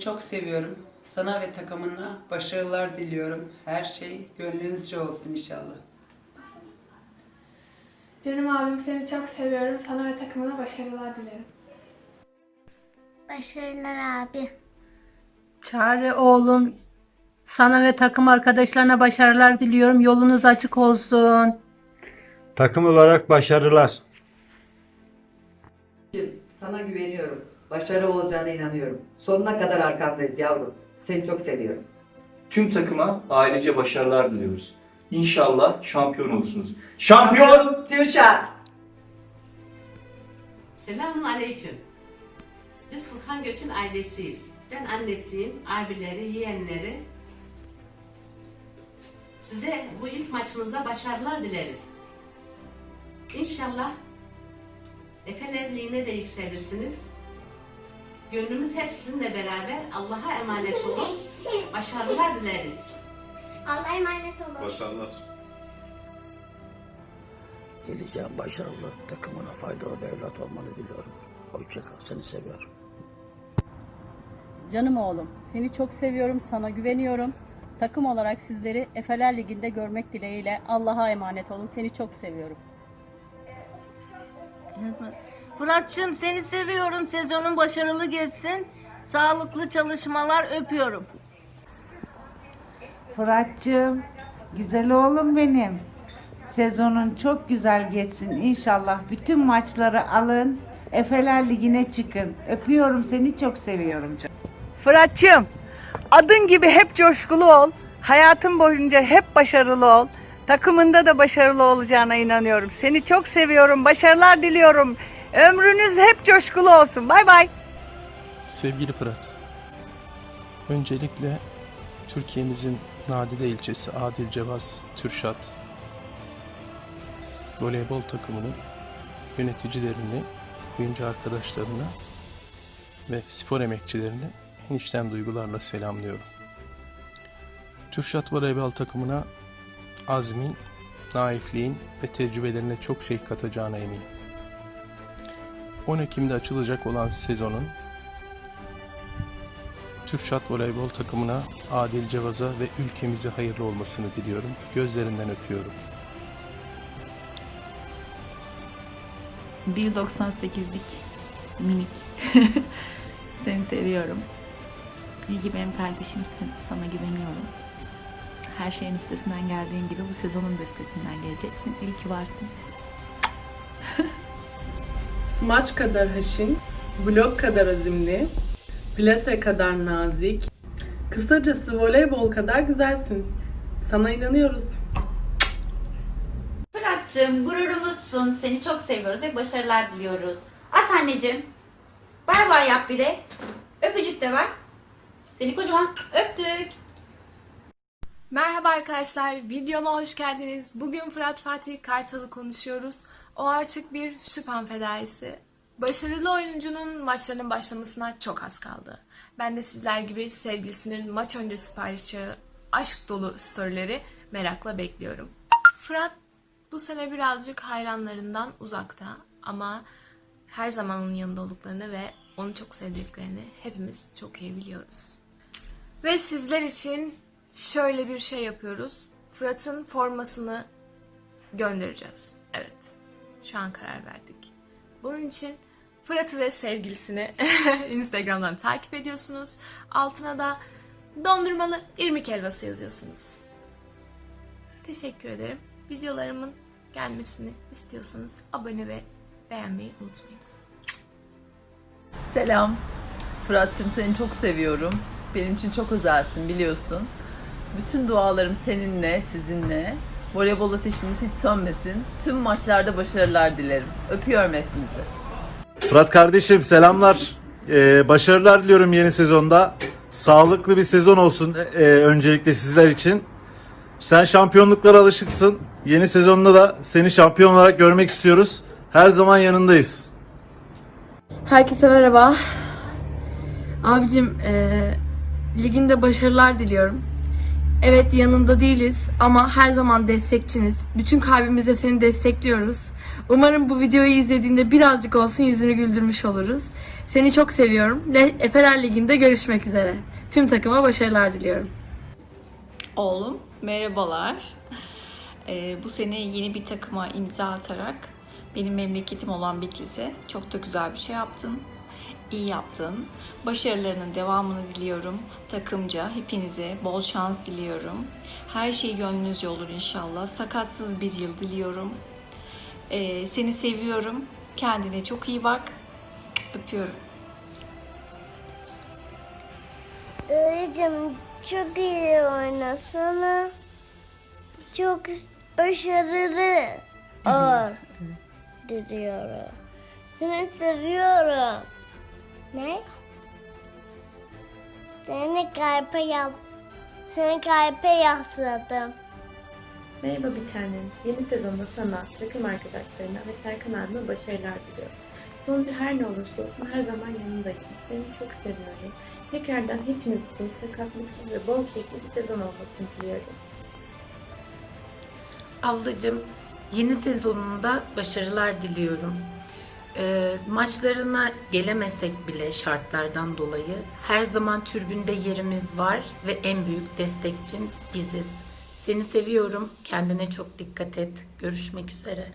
seni çok seviyorum. Sana ve takımına başarılar diliyorum. Her şey gönlünüzce olsun inşallah. Canım abim seni çok seviyorum. Sana ve takımına başarılar dilerim. Başarılar abi. Çare oğlum, sana ve takım arkadaşlarına başarılar diliyorum. Yolunuz açık olsun. Takım olarak başarılar. Sana güveniyorum. Başarı olacağına inanıyorum. Sonuna kadar arkandayız yavrum. Seni çok seviyorum. Tüm takıma ailece başarılar diliyoruz. İnşallah şampiyon olursunuz. Şampiyon! Türşat! Selamun Aleyküm. Biz Furkan Gök'ün ailesiyiz. Ben annesiyim, abileri, yeğenleri. Size bu ilk maçınızda başarılar dileriz. İnşallah Efeler Liği'ne de yükselirsiniz. Gönlümüz hep sizinle beraber. Allah'a emanet olun. Başarılar dileriz. Allah'a emanet olun. Başarılar. Geleceğin başarılı, takımına faydalı bir evlat olmanı diliyorum. Hoşça kal, seni seviyorum. Canım oğlum, seni çok seviyorum, sana güveniyorum. Takım olarak sizleri Efeler Ligi'nde görmek dileğiyle Allah'a emanet olun. Seni çok seviyorum. Fırat'cığım seni seviyorum. Sezonun başarılı geçsin. Sağlıklı çalışmalar öpüyorum. Fırat'cığım, güzel oğlum benim. Sezonun çok güzel geçsin inşallah. Bütün maçları alın. Efeler Ligi'ne çıkın. Öpüyorum seni, çok seviyorum canım. Fırat'cığım adın gibi hep coşkulu ol. Hayatın boyunca hep başarılı ol. Takımında da başarılı olacağına inanıyorum. Seni çok seviyorum. Başarılar diliyorum. Ömrünüz hep coşkulu olsun. Bay bay. Sevgili Fırat, öncelikle Türkiye'mizin Nadide ilçesi Adil Cevaz Türşat voleybol takımının yöneticilerini, oyuncu arkadaşlarını ve spor emekçilerini en içten duygularla selamlıyorum. Türşat voleybol takımına azmin, naifliğin ve tecrübelerine çok şey katacağına eminim. 10 Ekim'de açılacak olan sezonun Türkşat voleybol takımına Adil Cevaz'a ve ülkemize hayırlı olmasını diliyorum. Gözlerinden öpüyorum. 1.98'lik minik. Seni seviyorum. İyi ki benim kardeşimsin. Sana güveniyorum. Her şeyin üstesinden geldiğin gibi bu sezonun da üstesinden geleceksin. İyi ki varsın. Smaç kadar haşin, blok kadar azimli, plase kadar nazik. Kısacası voleybol kadar güzelsin. Sana inanıyoruz. Fırat'cığım gururumuzsun. Seni çok seviyoruz ve başarılar diliyoruz. At anneciğim. Bay bay yap bir de. Öpücük de ver. Seni kocaman öptük. Merhaba arkadaşlar, videoma hoş geldiniz. Bugün Fırat Fatih Kartal'ı konuşuyoruz. O artık bir süpan fedaisi. Başarılı oyuncunun maçlarının başlamasına çok az kaldı. Ben de sizler gibi sevgilisinin maç öncesi çağı, aşk dolu storyleri merakla bekliyorum. Fırat bu sene birazcık hayranlarından uzakta ama her zaman onun yanında olduklarını ve onu çok sevdiklerini hepimiz çok iyi biliyoruz. Ve sizler için şöyle bir şey yapıyoruz. Fırat'ın formasını göndereceğiz. Evet. Şu an karar verdik. Bunun için Fırat'ı ve sevgilisini Instagram'dan takip ediyorsunuz. Altına da dondurmalı irmik helvası yazıyorsunuz. Teşekkür ederim. Videolarımın gelmesini istiyorsanız abone ve beğenmeyi unutmayınız. Selam. Fırat'cığım seni çok seviyorum. Benim için çok özelsin biliyorsun. Bütün dualarım seninle, sizinle. Voleybol ateşiniz hiç sönmesin. Tüm maçlarda başarılar dilerim. Öpüyorum hepinizi. Fırat kardeşim selamlar. Ee, başarılar diliyorum yeni sezonda. Sağlıklı bir sezon olsun ee, öncelikle sizler için. Sen şampiyonluklara alışıksın. Yeni sezonda da seni şampiyon olarak görmek istiyoruz. Her zaman yanındayız. Herkese merhaba. Abicim eee, liginde başarılar diliyorum. Evet yanında değiliz ama her zaman destekçiniz. Bütün kalbimizle seni destekliyoruz. Umarım bu videoyu izlediğinde birazcık olsun yüzünü güldürmüş oluruz. Seni çok seviyorum. Le Efeler Ligi'nde görüşmek üzere. Tüm takıma başarılar diliyorum. Oğlum merhabalar. Ee, bu sene yeni bir takıma imza atarak benim memleketim olan Bitlis'e çok da güzel bir şey yaptın. İyi yaptın. Başarılarının devamını diliyorum. Takımca hepinize bol şans diliyorum. Her şey gönlünüzce olur inşallah. Sakatsız bir yıl diliyorum. Ee, seni seviyorum. Kendine çok iyi bak. Öpüyorum. Öğretmenim çok iyi oynasana. Çok başarılı ol diliyorum. Seni seviyorum. Ne? Seni kalpe yap. Seni kalpe yasladım. Merhaba bir tanem. Yeni sezonda sana, takım arkadaşlarına ve Serkan abime başarılar diliyorum. Sonucu her ne olursa olsun her zaman yanındayım. Seni çok seviyorum. Tekrardan hepiniz için sakatlıksız ve bol keyifli bir sezon olmasını diliyorum. Ablacığım yeni sezonunda başarılar diliyorum. Ee, maçlarına gelemesek bile şartlardan dolayı her zaman türbünde yerimiz var ve en büyük destekçin biziz. Seni seviyorum. Kendine çok dikkat et. Görüşmek üzere.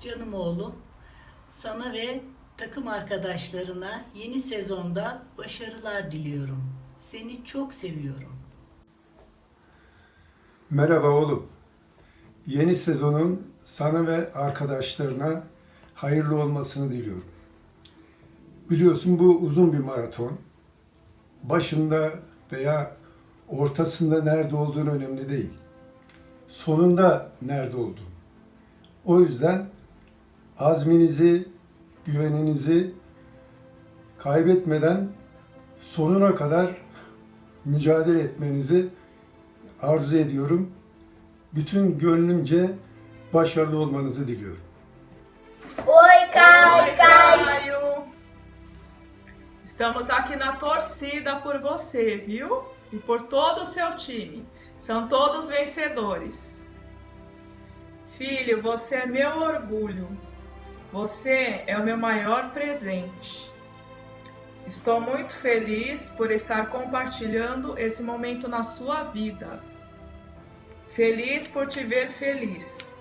Canım oğlum, sana ve takım arkadaşlarına yeni sezonda başarılar diliyorum. Seni çok seviyorum. Merhaba oğlum. Yeni sezonun sana ve arkadaşlarına hayırlı olmasını diliyorum. Biliyorsun bu uzun bir maraton. Başında veya ortasında nerede olduğun önemli değil. Sonunda nerede olduğun. O yüzden azminizi, güveninizi kaybetmeden sonuna kadar mücadele etmenizi arzu ediyorum. Bütün gönlümce başarılı olmanızı diliyorum. Oi, Caio, Caio! Estamos aqui na torcida por você, viu? E por todo o seu time. São todos vencedores. Filho, você é meu orgulho. Você é o meu maior presente. Estou muito feliz por estar compartilhando esse momento na sua vida. Feliz por te ver feliz.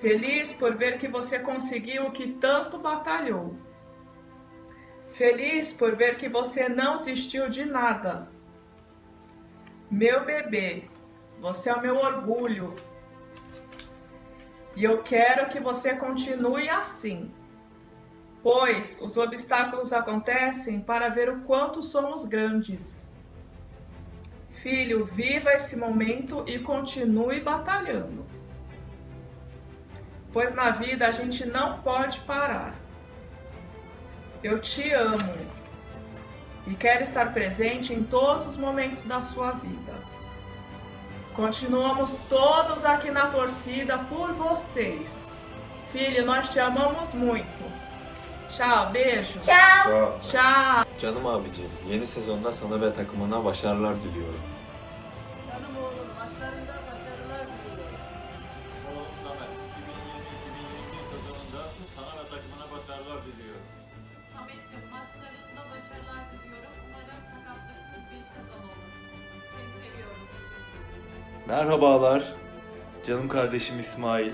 Feliz por ver que você conseguiu o que tanto batalhou. Feliz por ver que você não desistiu de nada. Meu bebê, você é o meu orgulho. E eu quero que você continue assim, pois os obstáculos acontecem para ver o quanto somos grandes. Filho, viva esse momento e continue batalhando. Pois na vida a gente não pode parar. Eu te amo e quero estar presente em todos os momentos da sua vida. Continuamos todos aqui na torcida por vocês. Filho, nós te amamos muito. Tchau, beijo. Tchau. Tchau. Canım abicim, yeni sezonda sana ve takımına başarılar diliyorum. Diliyorum. Samet'ciğim maçlarında başarılar diliyorum. Umarım sakatlıksız bir sezon olur. Seni seviyorum. Merhabalar, canım kardeşim İsmail.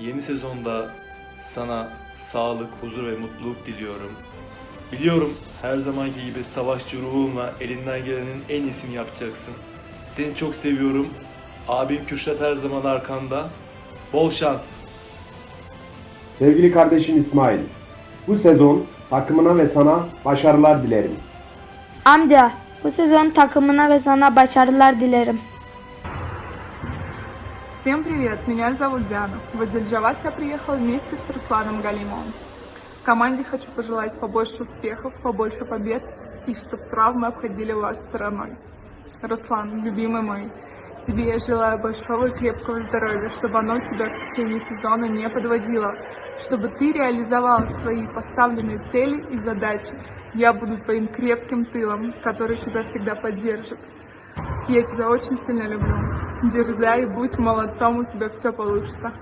Yeni sezonda sana sağlık, huzur ve mutluluk diliyorum. Biliyorum her zamanki gibi savaşçı ruhunla elinden gelenin en iyisini yapacaksın. Seni çok seviyorum. Abim Kürşat her zaman arkanda. Bol şans. Sevgili kardeşim İsmail, bu sezon takımına ve sana başarılar dilerim. Amca, bu sezon takımına ve sana başarılar dilerim. Всем привет, меня зовут Диана. В Адельджават я приехала вместе с Русланом Галимовым. Команде хочу пожелать побольше успехов, побольше побед и чтобы травмы обходили вас стороной. Руслан, любимый мой, тебе я желаю большого и крепкого здоровья, чтобы оно тебя в течение сезона не подводило, чтобы ты реализовал свои поставленные цели и задачи. Я буду твоим крепким тылом, который тебя всегда поддержит. Я тебя очень сильно люблю. Дерзай, будь молодцом, у тебя все получится.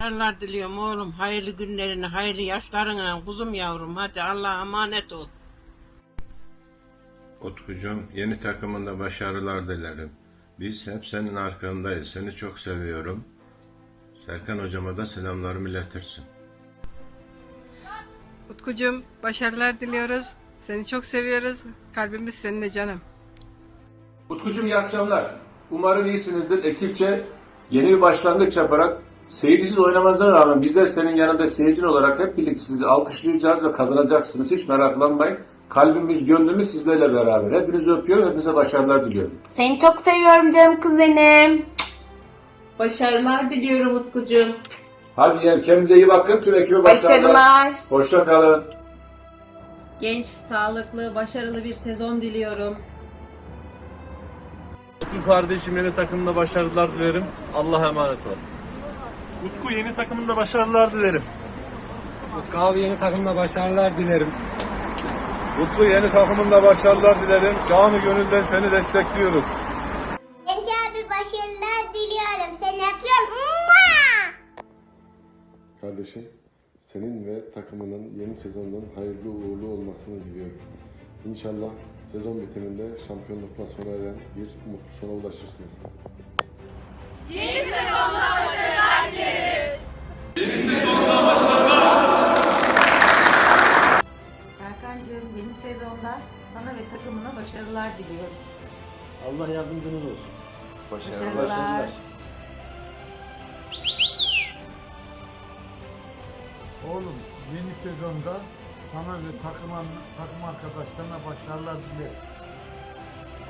Başarılar diliyorum oğlum. Hayırlı günlerine, hayırlı yaşlarına kuzum yavrum. Hadi Allah'a emanet ol. Utkucuğum yeni takımında başarılar dilerim. Biz hep senin arkandayız. Seni çok seviyorum. Serkan hocama da selamlarımı iletirsin. Utkucuğum başarılar diliyoruz. Seni çok seviyoruz. Kalbimiz seninle canım. Utkucuğum iyi akşamlar. Umarım iyisinizdir. Ekipçe yeni bir başlangıç yaparak seyircisiz oynamanıza rağmen bizler senin yanında seyircin olarak hep birlikte sizi alkışlayacağız ve kazanacaksınız. Hiç meraklanmayın. Kalbimiz, gönlümüz sizlerle beraber. Hepinizi öpüyorum. Hepinize başarılar diliyorum. Seni çok seviyorum canım kuzenim. Başarılar diliyorum Utkucuğum. Hadi yani kendinize iyi bakın. Tüm ekibe başarılar. Başarılar. Hoşça kalın. Genç, sağlıklı, başarılı bir sezon diliyorum. Utku kardeşim yeni takımda başarılar dilerim. Allah'a emanet ol. Utku yeni takımında başarılar dilerim. Utku abi yeni takımda başarılar dilerim. Utku yeni takımında başarılar dilerim. Canı gönülden seni destekliyoruz. Kardeşim, senin ve takımının yeni sezonunun hayırlı uğurlu olmasını diliyorum. İnşallah sezon bitiminde şampiyonlukla sona eren bir mutlu sona ulaşırsınız. Yeni sezonda başarılar dileriz. Yeni sezonda başarılar. Serkan'cığım yeni sezonda sana ve takımına başarılar diliyoruz. Allah yardımcınız olsun. Başarılar. Oğlum yeni sezonda sana ve takım, takım arkadaşlarına başarılar dilerim.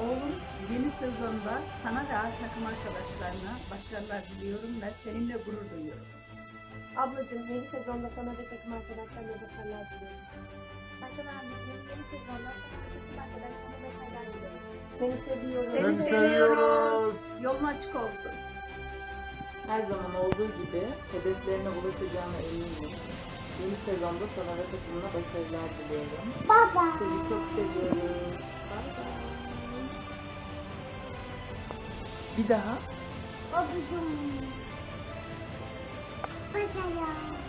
Oğlum yeni sezonda sana ve takım arkadaşlarına başarılar diliyorum ve seninle gurur duyuyorum. Ablacığım yeni sezonda sana ve takım arkadaşlarına başarılar diliyorum. Serkan abicim yeni sezonda sana ve takım arkadaşlarına başarılar diliyorum. Seni seviyoruz. Seni seviyoruz. Yolun açık olsun. Her zaman olduğu gibi hedeflerine ulaşacağına eminim. Yeni sezonda sana ve takımına başarılar diliyorum. Baba. Seni çok seviyoruz. Bye bye. Bir daha. Babacığım. Başarılar.